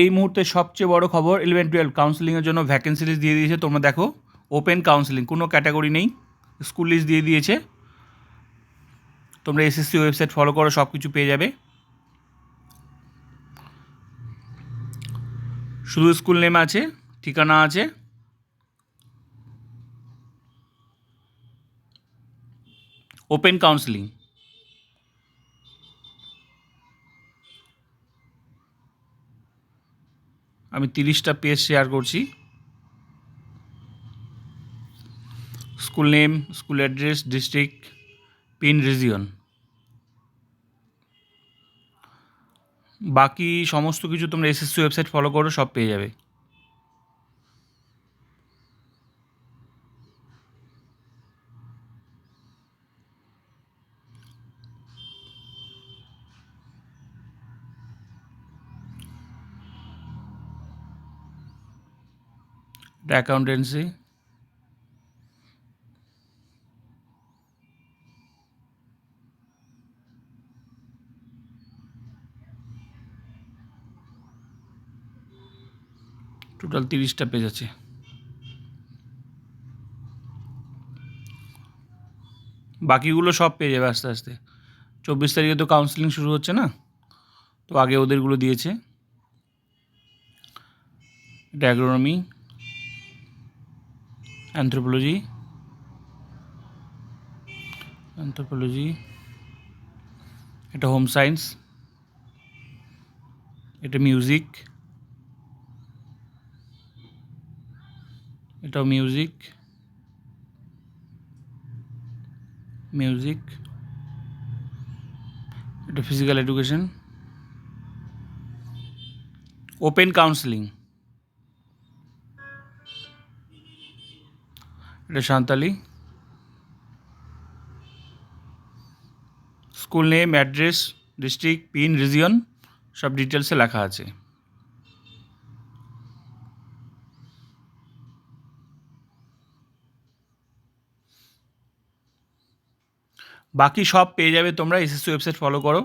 এই মুহূর্তে সবচেয়ে বড় খবর ইলেভেন টুয়েলভ কাউন্সিলিংয়ের জন্য ভ্যাকেন্সি লিস্ট দিয়ে দিয়েছে। তোমরা দেখো ওপেন কাউন্সিলিং কোনো ক্যাটাগরি নেই। স্কুল লিস্ট দিয়ে দিয়েছে। তোমরা এসএসসি ওয়েবসাইট ফলো করো সব কিছু পেয়ে যাবে। শুধু স্কুল নেম আছে, ঠিকানা আছে। ওপেন কাউন্সিলিং আমি তিরিশটা পেজ শেয়ার করছি। School name school address district pin region বাকি সমস্ত কিছু তোমরা এসএসসি ওয়েবসাইট ফলো করো, সব পেয়ে যাবে। অ্যাকাউন্টেন্সি টোটাল তিরিশটা পেজ আছে। বাকিগুলো সব পেয়ে যাবে আস্তে আস্তে। চব্বিশ তারিখে তো কাউন্সিলিং শুরু হচ্ছে না? তো আগে ওদেরগুলো দিয়েছে। এটা অ্যান্থ্রোপোলজি অ্যান্থ্রোপোলজি এটা হোম সায়েন্স এটা মিউজিক এটাও মিউজিক মিউজিক এটা ফিজিক্যাল এডুকেশন ওপেন কাউন্সিলিং এটা Santali school name address district pin region সব ডিটেলসে লেখা আছে। বাকি সব পেয়ে যাবে তোমরা এসএসসি ওয়েবসাইট ফলো করো।